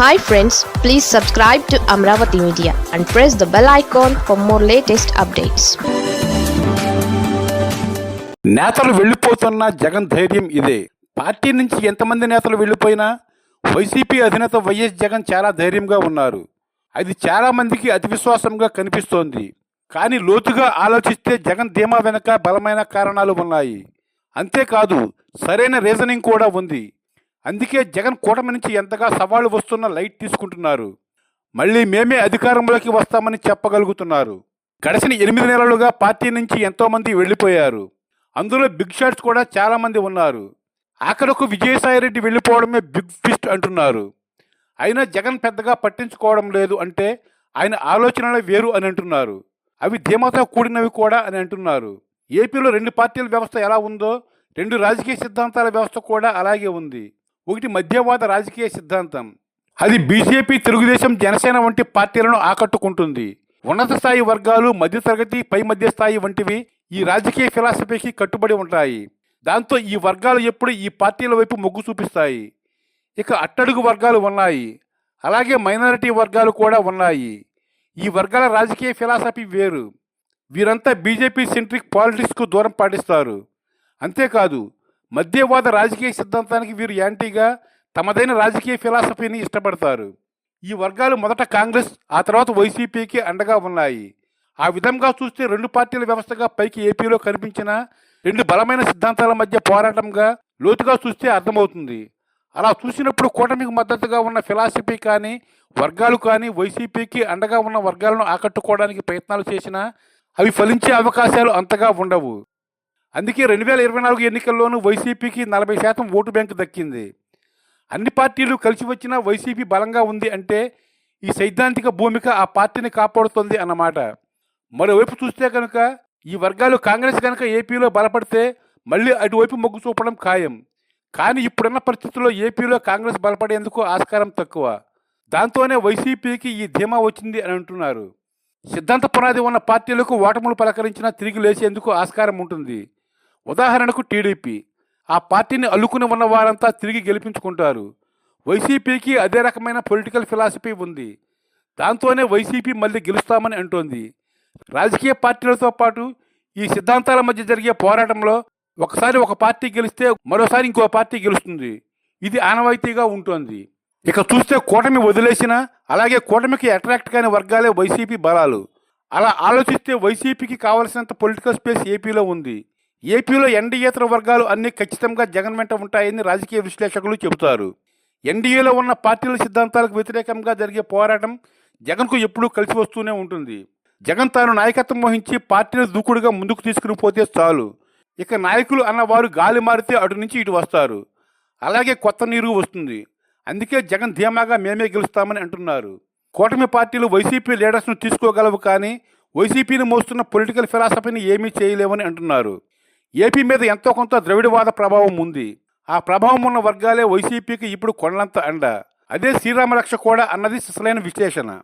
Hi friends please subscribe to Amaravati media and press the bell icon for more latest updates నేతలు వెళ్ళిపోతున్న జగన్ ధైర్యం ఇదే. Party నుంచి ఎంతమంది నేతలు వెళ్ళిపోయినా వైసీపీ అధినేత వైఎస్ జగన్ చాలా ధైర్యంగా ఉన్నారు. అది చాలా మందికి అతి విశ్వాసంగా కనిపిస్తోంది. కానీ లోతుగా ఆలోచిస్తే జగన్ ధీమా వెనక బలమైన కారణాలు ఉన్నాయి. అంతేకాదు సరైన రీజనింగ్ కూడా ఉంది. అందుకే జగన్ కూటమి నుంచి ఎంతగా సవాళ్ళు వస్తున్న లైట్ తీసుకుంటున్నారు. మళ్ళీ మేమే అధికారంలోకి వస్తామని చెప్పగలుగుతున్నారు. గడిచిన ఎనిమిది నెలలుగా పార్టీ నుంచి ఎంతోమంది వెళ్ళిపోయారు. అందులో బిగ్ షాట్స్ కూడా చాలామంది ఉన్నారు. ఆఖరకు విజయసాయిరెడ్డి వెళ్ళిపోవడమే బిగ్ ఫిస్ట్ అంటున్నారు. అయినా జగన్ పెద్దగా పట్టించుకోవడం లేదు అంటే ఆయన ఆలోచనలే వేరు అని అంటున్నారు. అవి ధీమాతో కూడినవి కూడా అని అంటున్నారు. ఏపీలో రెండు పార్టీల వ్యవస్థ ఎలా ఉందో రెండు రాజకీయ సిద్ధాంతాల వ్యవస్థ కూడా అలాగే ఉంది. ఒకటి మధ్యవాద రాజకీయ సిద్ధాంతం. అది బీజేపీ తెలుగుదేశం జనసేన వంటి పార్టీలను ఆకట్టుకుంటుంది. ఉన్నత స్థాయి వర్గాలు మధ్యతరగతి పై మధ్య స్థాయి వంటివి ఈ రాజకీయ ఫిలాసఫీకి కట్టుబడి ఉంటాయి. దాంతో ఈ వర్గాలు ఎప్పుడు ఈ పార్టీల వైపు మొగ్గు చూపిస్తాయి. ఇక అట్టడుగు వర్గాలు ఉన్నాయి. అలాగే మైనారిటీ వర్గాలు కూడా ఉన్నాయి. ఈ వర్గాల రాజకీయ ఫిలాసఫీ వేరు. వీరంతా బీజేపీ సెంట్రిక్ పాలిటిక్స్కు దూరం పాటిస్తారు. అంతేకాదు మధ్యవాద రాజకీయ సిద్ధాంతానికి వీరు యాంటీగా తమదైన రాజకీయ ఫిలాసఫీని ఇష్టపడతారు. ఈ వర్గాలు మొదట కాంగ్రెస్ ఆ తర్వాత వైసీపీకి అండగా ఉన్నాయి. ఆ విధంగా చూస్తే రెండు పార్టీల వ్యవస్థగా పైకి ఏపీలో కనిపించిన రెండు బలమైన సిద్ధాంతాల మధ్య పోరాటంగా లోతుగా చూస్తే అర్థమవుతుంది. అలా చూసినప్పుడు కూటమికి మద్దతుగా ఉన్న ఫిలాసఫీ కానీ వర్గాలు కానీ వైసీపీకి అండగా ఉన్న వర్గాలను ఆకట్టుకోవడానికి ప్రయత్నాలు చేసినా అవి ఫలించే అవకాశాలు అంతగా ఉండవు. అందుకే రెండు వేల ఇరవై నాలుగు ఎన్నికల్లోనూ వైసీపీకి నలభై శాతం ఓటు బ్యాంకు దక్కింది. అన్ని పార్టీలు కలిసి వచ్చినా వైసీపీ బలంగా ఉంది అంటే ఈ సైద్ధాంతిక భూమిక ఆ పార్టీని కాపాడుతుంది అన్నమాట. మరోవైపు చూస్తే కనుక ఈ వర్గాలు కాంగ్రెస్ కనుక ఏపీలో బలపడితే మళ్ళీ అటువైపు మొగ్గు చూపడం ఖాయం. కానీ ఇప్పుడున్న పరిస్థితుల్లో ఏపీలో కాంగ్రెస్ బలపడేందుకు ఆస్కారం తక్కువ. దాంతోనే వైసీపీకి ఈ ధీమా వచ్చింది అని అంటున్నారు. సిద్ధాంత పునాది ఉన్న పార్టీలకు ఓటములు పలకరించినా తిరిగి లేచేందుకు ఆస్కారం ఉంటుంది. ఉదాహరణకు టీడీపీ. ఆ పార్టీని అల్లుకుని ఉన్న వారంతా తిరిగి గెలిపించుకుంటారు. వైసీపీకి అదే రకమైన పొలిటికల్ ఫిలాసఫీ ఉంది. దాంతోనే వైసీపీ మళ్ళీ గెలుస్తామని అంటోంది. రాజకీయ పార్టీలతో పాటు ఈ సిద్ధాంతాల మధ్య జరిగే పోరాటంలో ఒకసారి ఒక పార్టీ గెలిస్తే మరోసారి ఇంకో పార్టీ గెలుస్తుంది. ఇది ఆనవాయితీగా ఉంటుంది. ఇక చూస్తే కూటమి వదిలేసిన అలాగే కూటమికి అట్రాక్ట్ కాని వర్గాలే వైసీపీ బలాలు. అలా ఆలోచిస్తే వైసీపీకి కావలసినంత పొలిటికల్ స్పేస్ ఏపీలో ఉంది. ఏపీలో ఎన్డీఏతర వర్గాలు అన్నీ ఖచ్చితంగా జగన్ వెంట ఉంటాయని రాజకీయ విశ్లేషకులు చెబుతారు. ఎన్డీఏలో ఉన్న పార్టీల సిద్ధాంతాలకు వ్యతిరేకంగా జరిగే పోరాటం జగన్కు ఎప్పుడూ కలిసి వస్తూనే ఉంటుంది. జగన్ తాను నాయకత్వం వహించి పార్టీని దూకుడుగా ముందుకు తీసుకుని పోతే చాలు. ఇక నాయకులు అన్నవారు గాలి మారితే అటు నుంచి ఇటు వస్తారు. అలాగే కొత్త నీరు వస్తుంది. అందుకే జగన్ ధీమాగా మేమే గెలుస్తామని అంటున్నారు. కూటమి పార్టీలు వైసీపీ లీడర్స్ను తీసుకోగలవు కానీ వైసీపీని మోస్తున్న పొలిటికల్ ఫిలాసఫీని ఏమీ చేయలేవని అంటున్నారు. ఏపీ మీద ఎంతో కొంత ద్రవిడవాద ప్రభావం ఉంది. ఆ ప్రభావం ఉన్న వర్గాలే వైసీపీకి ఇప్పుడు కొండంత అండ. అదే శ్రీరామరక్ష కూడా అన్నది సిసలైన విశ్లేషణ.